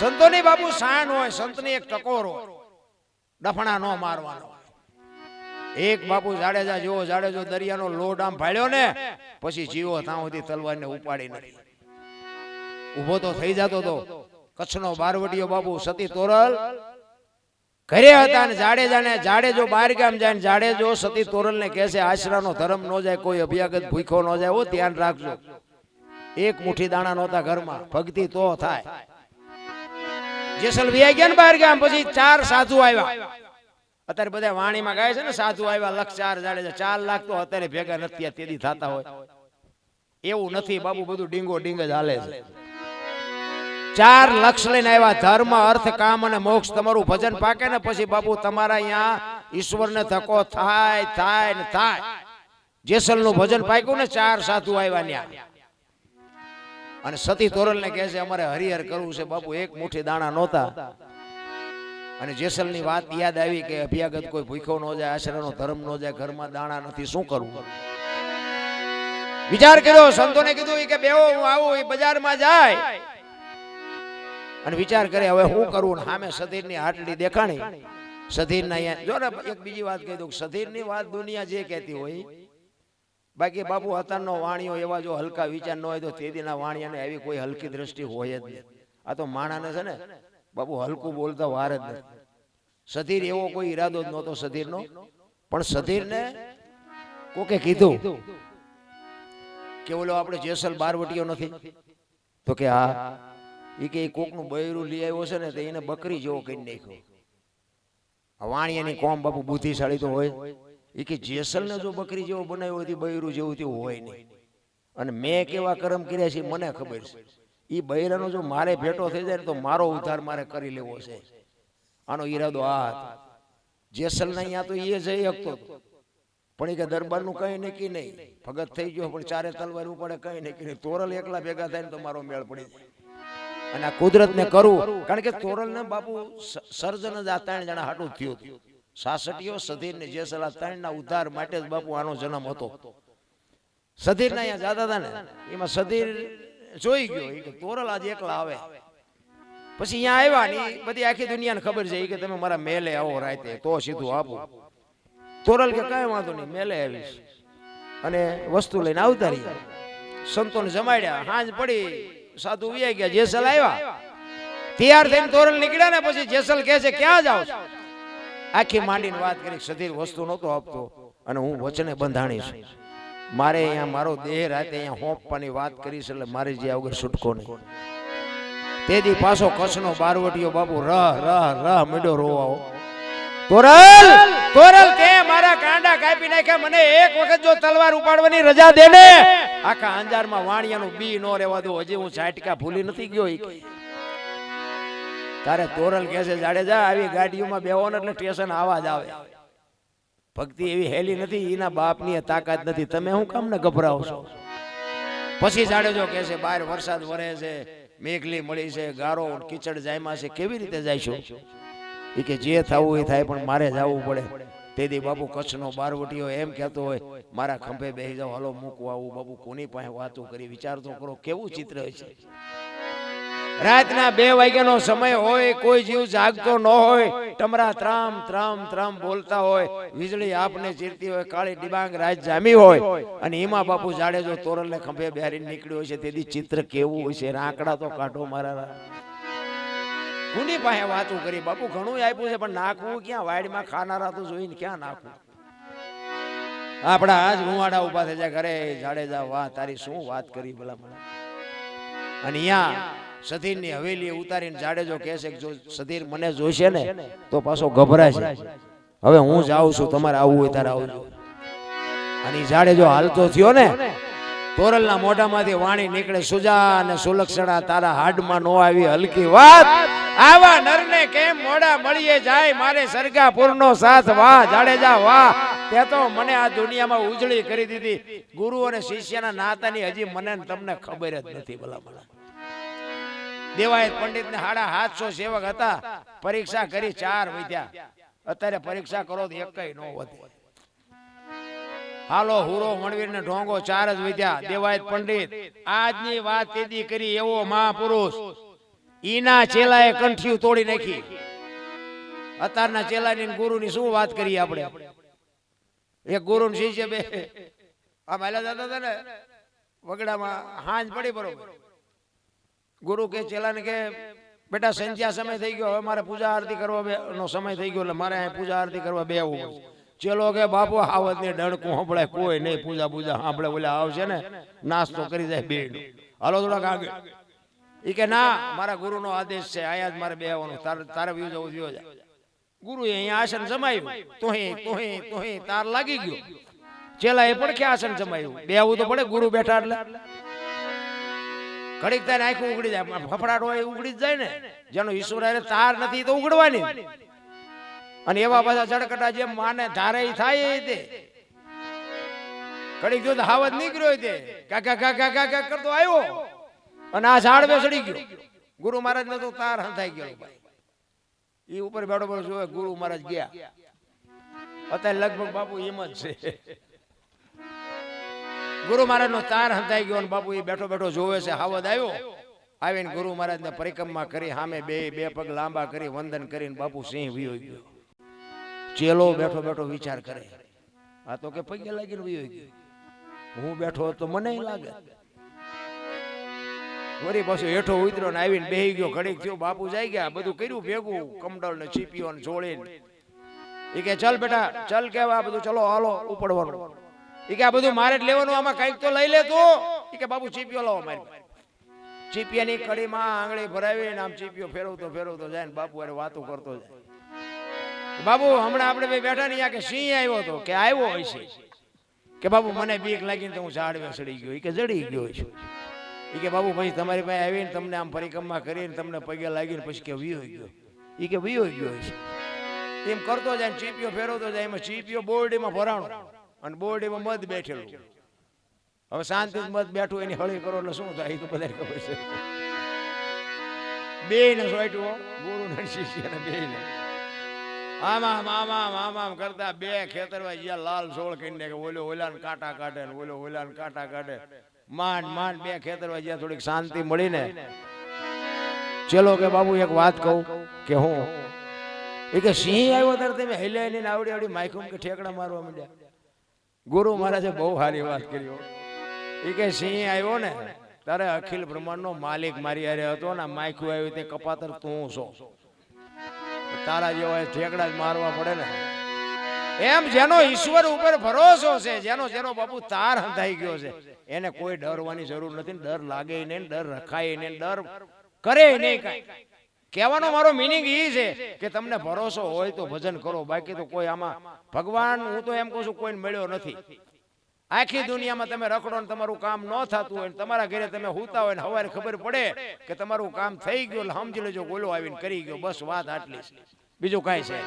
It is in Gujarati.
સંતોની બાપુ શાન હોય, સંતની એક ટકોર હોય. ડફણા નો મારવાનો એક બાપુ જાડેજા જેવો જાડેજો દરિયાનો લોટ આમ ફાડ્યો ને, પછી જીવો ત્યાં સુધી તલવારને ઉપાડી નથી ઊભો તો થઈ જતો હતો કચ્છનો બારવટીયો બાપુ સતી તોરલ ઘરે હતા ને જાડેજાને, જાડેજો બાર ગામ જાય ને જાડેજો સતી તોરલ ને કહે છે, આશરાનો ધર્મ ન જાય, કોઈ અભ્યાગત ભૂખો ન જાય. ઓ ધ્યાન રાખજો. એક મુઠ્ઠી દાણા નહોતા ઘરમાં, ભક્તિ તો થાય. જેસલ વિયા ગયા બાર ગામ પછી ચાર સાધુ આવ્યા. અત્યારે બધા વાણીમાં ગાય છે ને, સાધુ આવ્યા, લક્ષ ચાર જાડેજા ચાર લાખ તો અત્યારે ભેગા નથી તેદી થતા હોય. એવું નથી, બાબુ, બધું ડીંગો ડીંગ જ હાલે છે. ચાર લક્ષ લઈને આવ્યા. ધર્મ, અર્થ, કામ અને મોક્ષ તમારું ભજન પાકે ને પછી બાપુ તમારા અહીંયા ઈશ્વરને ધક્કો થાય થાય ને થાય. જેસલનું ભજન પાક્યું ને ચાર સાધુ આવ્યા ન્યા અને સતી તોરલ ને કહે છે, અમારે હરિહર કરવું છે, બાપુ, એક મુઠ્ઠી દાણા નહોતા. અને જેસલની વાત યાદ આવી કે અભ્યાગત કોઈ ભૂખ્યો ન જાય, આશરાનો ધર્મ ન જાય, ઘરમાં દાણા નથી, શું કરવું વિચાર કર્યો, સંતોને કીધું કે બે હું આવું એ બજારમાં જાય. અને વિચાર કરે હવે કરવું ને સામે સધીરની હાટડી દેખાણી. સધીરના અહીંયા, જો ને, એક બીજી વાત કહી દઉં સધીરની વાત દુનિયા જે કહેતી હોય બાકી બાપુ અત્યારનો વાણીઓ એવા જો હલકા વિચાર ન હોય તો તેદીના વાણિયાને આવી કોઈ હલકી દ્રષ્ટિ હોય જ નહીં. આ તો માણાને છે ને, બાપુ હલકું બોલતા વાર જ નથી. સધીર એવો કોઈ ઈરાદો જ નહોતો સધીરનો. પણ સધીરને કોકે કીધું કે ઓલો આપણે જેસલ બારવટીયો નથી? તો કે હા. એ કે કોકનું બૈરું લઈ આવ્યો છે ને તો એને બકરી જેવો કરી નાખ્યો. વાણિયાની કોમ બાપુ બુદ્ધિશાળી તો હોય. એ કે જેસલને જો બકરી જેવો બનાવ્યો હતી બૈરું જેવું તેવું હોય નહીં. અને મેં કેવા કર્મ કર્યા છે એ મને ખબર છે. એ બૈરાનો જો મારે ભેટો થઈ જાય તો મારો ઉદ્ધાર મારે કરી લેવો છે. આનો ઈરાદો આ હતો જેસલના અહીંયા તો એ જઈ શકતો પણ એ કે દરબારનું કઈ નક્કી નહીં ભગત થઈ ગયો પણ ચારે તલવાર ઉપડે કઈ નક્કી નહીં તોરલ એકલા ભેગા થાય ને તો મારો મેળ પડી જાય. અને આ કુદરતને કરવું કારણ કે તોરલને બાપુ સર્જન જ આ ત્રણ જણા હાટું થયું હતું. સાસટીઓ સધીર ને જેસલા ત્રણ ના ઉદ્ધાર માટે જ બાપુ આનો જન્મ હતો. સધીર ના અહીંયા જાતા હતા ને એમાં સધીર જોઈ ગયો. કે તોરલ આજે એકલા આવે. પછી અહીંયા આવ્યા ને બધી આખી દુનિયાને ખબર છે. કે તમે મારા મેલે આવો રાતે. તો સીધું આપો. તોરલ કે કાંઈ વાંધો નહીં. મેલે આવીશ. અને વસ્તુ લઈને આવતા રહ્યા સંતોને જમાડ્યા. હાંજ પડી. સાધુ ઉયા ગયા. જેસલ આવ્યા. તૈયાર થઈને તોરલ નીકળ્યા ને પછી જેસલ કહે છે ક્યાં જાવ છો? આખી માંડીને વાત કરી, સધીર વસ્તુ નહોતો આપતો. અને હું વચને બંધાણી છું મારે અહીંયા મારો દેહ રાતે અહીંયા હોંપવાની વાત કરીશ એટલે મારે જે વગર છૂટકો નહીં. તેથી પાછો કચ્છનો બારવટીયો બાપુ રહ રહ રહ મીડો રોવાઓ તોરલ તોરલ તે મારા કાંડા કાપી નાખ્યા. મને એક વખત જો તલવાર ઉપાડવાની રજા દે ને આખા અંજારમાં વાણિયાનું બી નો રહેવા દો. હજી હું છાટકા ભૂલી નથી ગયો. તારે તોરલ કહે છે જાડેજા આવી ગાડીઓમાં બેહો ને એટલે સ્ટેશન આવા આવે. ભક્તિ એવી હેલી નથી, એના બાપની તાકાત નથી. તમે હું કામ ને ગભરાવો છો? પછી જાડેજો કહે છે, બહાર વરસાદ વરે છે, મેઘલી મળી છે, ગારો કીચડ જાયમાં છે. કેવી રીતે જાયશું એ કે જે થવું એ થાય, પણ મારે જવું પડે. તેથી બાપુ કચ્છનો બારવટીઓ એમ કહેતો હોય, મારા ખંભે બેસી જાવ હાલો મૂકવા આવું. બાપુ કોની પાસે વાતો કરી, વિચાર કરો, કેવું ચિત્ર છે રાતના બે વાગ્યાનો સમય હોય, કોઈ જીવ જાગતો ન હોય તમરા ત્રામ ત્રામ ત્રામ બોલતા હોય, વીજળી આપને ચીરતી હોય, કાળી ડિબાંગ રાત જામી હોય, અને એમાં બાપુ જાડેજો તોરલને ખંભે બેહારીને નીકળ્યો છે તેથી ચિત્ર કેવું હોય છે રાંકડા તો કાઢો મારા કુની પાસે વાતું કરી, બાપુ ઘણું આપ્યું છે, પણ નાખવું ક્યાં? વાડીમાં ખાનારા તો જોઈને ક્યાં નાખવું? આપણા આજ રૂવાડા ઊભા થઈ જાય ઘરે જાડેજા વાહ, તારી શું વાત કરી ભલા ભલા અને અહીંયા સધીરની હવેલી ઉતારીને જાડેજો કહે છે કે જો સધીર મને જોઈશે ને તો પાછો ગભરાય હવે હું જાઉં છું તમારે આવવું હોય તારે આવજો અને જાડેજો હાલતો થયો ને તોરલના મોઢામાંથી વાણી નીકળે સુજા અને સુલક્ષણા તારા હાડમાં નો આવી હલકી વાત. આવા નરને કેમ મોડા મળીએ જાય? મારે સરગાપુરનો સાથ વાહ જાડેજા વાહ. તે તો મને આ દુનિયામાં ઉજળી કરી દીધી. ગુરુ અને શિષ્યના નાતાની હજી મને તમને ખબર જ નથી ભલા ભલા. દેવાયત પંડિત ને સાડા સાતસો સેવક હતા. પરીક્ષા કરી ચાર વધ્યા. અત્યારે પરીક્ષા કરો તો એક નો વધે. હાલો, હુરો મણવીર ને ઢોંગો ચાર જ વધ્યા. દેવાયત પંડિત, આજની વાત તેદી કરી એવો મહાપુરુષ. ઈના ચેલાએ કંઠિયું તોડી નાખી. અત્યારના ચેલાની ગુરુની શું વાત કરીએ આપણે? એક ગુરુ શિષ્ય બે. આ મહિલા જતા હતા ને? વગડામાં હાંજ પડી બરોબર. ગુરુ કે ચેલાને કે, બેટા, સંધ્યા સમય થઈ ગયો, હવે મારે પૂજા આરતી કરવા નો સમય થઈ ગયો એટલે મારે અહીં પૂજા આરતી કરવા બેવું. ચેલો કે, બાપુ આવત ને ડણકું સાંભળે કોઈ નહીં, પૂજા પૂજા સાંભળે, ઓલા આવશે ને, નાસ્તો કરી જાય બે હાલો, થોડાક આગળ. એ કે, ના, મારા ગુરુનો આદેશ છે, આયા જ મારે બેવાનું તારે તારે વ્યુ જવું થયો જાય ગુરુએ અહીંયા આસન જમાયું તોહી તોહે તોહે તાર લાગી ગયો. ચેલા એ પણ કે આસન જમાયું બેવું તો પડે, ગુરુ બેઠા એટલે. ઘડીક તારે આંખું ઉગડી જાય. ફફડાટ હોય ઉગડી જ જાય ને. જેનો ઈશ્વર તાર નથી તો ઉગડવાની. અને એવા બધા ચડકટા જેમ માને ધારે થાય તે. ઘડીક જો હાવત નીકળ્યો તે. કાકા કાકા કાકા કરતો આવ્યો. અને આ ઝાડ બેસડી ગયો. ગુરુ મહારાજ ને તો તાર હંધાઈ ગયો ભાઈ. એ ઉપર બેઠો બેડો જોવે ગુરુ મહારાજ ગયા. અત્યારે લગભગ બાપુ એમ જ છે. ગુરુ મહારાજ નો તાર હંતાઈ ગયો બાપુ એ બેઠો બેઠો જોવે છે, હાવદ આવ્યો. આવીને ગુરુ મહારાજ ને પરિક્રમા કરી, સામે બે બે પગ લાંબા કરી, વંદન કરીને બાપુ સિંહ વિયો ગયો. ચેલો બેઠો બેઠો વિચાર કરે, આ તો કે પગે લાગીને વિયો ગયો. હું બેઠો તો મને લાગે. વળી પાછો હેઠો ઉતર્યો ને આવીને બેહી ગયો, ઘડીક થયો, બાપુ જાય ગયા, બધું કર્યું, ભેગું કમડલ ને ચીપીઓ ને જોડીને એ કે, ચાલ બેટા, ચલ કેવા બધું, ચલો, હાલો, ઉપડવાનું. એ કે આ બધું મારે લેવાનું, આમાં કંઈક તો લઈ લે તું એ કે બાબુ ચીપીઓ લાવો મારી ચીપિયાની કડીમાં આંગળી ભરાવીને આમ ચીપિયો ફેરવતો ફેરવતો જાય ને બાપુ અરે વાતો કરતો જાય. બાબુ, હમણાં આપણે બે બેઠા ને કે સિંહ આવ્યો હતો કે આવ્યો હોય છે. કે બાબુ, મને બીક લાગીને તો હું ઝાડવે ચડી ગયો. કે જડી ગયો છું. ઈ કે બાબુ, પછી તમારી પાસે આવીને તમને આમ પરિક્રમા કરીને તમને પગે લાગીને પછી કે વિયો ગયો. ઈ કે વિયો ગયો છે. એમ કરતો જાય ચીપિયો ફેરવતો જાય, એમાં ચીપિયો બોરડીમાં ભરાણો. અને બોરડીમાં મધ બેઠેલું હવે શાંતિ મત બેઠું એની હળી કરો એટલે શું થાય? તો બધા ખબર છે. બે ને સોટવો ગુરુ ને શિષ્ય ને બે ને આમ આમ આમ કરતા બે ખેતરમાં જ્યાં લાલ સોળ કરીને કે ઓલો ઓલાને કાંટા કાઢે ને ઓલો ઓલાને કાંટા કાઢે. માંડ માંડ બે ખેતરમાં જ્યાં થોડીક શાંતિ મળી ને ચલો કે બાબુ, એક વાત કહું કે હું, એ કે સિંહ આવ્યો ત્યારે તમે હેલ્યા ને આવડી આવડી માઇકુમ કે ઠેકડા મારવા માંડ્યા? ગુરુ મહારાજે બહુ સારી વાત કરી એ કે સિંહ આવ્યો ને તારે અખિલ બ્રહ્માંડનો માલિક મારી હારે હતો ને માયખું આવ્યું તે કપાતર તું છો. તારા જેવા ઠેકડા જ મારવા પડે ને. એમ જેનો ઈશ્વર ઉપર ભરોસો છે જેનો જેનો બાપુ તાર હંધાઈ ગયો છે. એને કોઈ ડરવાની જરૂર નથી ડર લાગે નહીં ડર રખાય નહીં ડર કરે નહીં કાંઈ. કહેવાનો મારો મિનિંગ એ છે કે તમને ભરોસો હોય તો ભજન કરો બાકી તો કોઈ આમાં ભગવાન હું તો એમ કહું છું કોઈને મળ્યો નથી. આખી દુનિયામાં તમે રખડો ને તમારું કામ ન થતું હોય ને તમારા ઘરે તમે હુતા હોય ને હવારે ખબર પડે કે તમારું કામ થઈ ગયું સમજી લેજો ગોલો આવીને કરી ગયો બસ વાત આટલી છે. બીજું કાંઈ છે?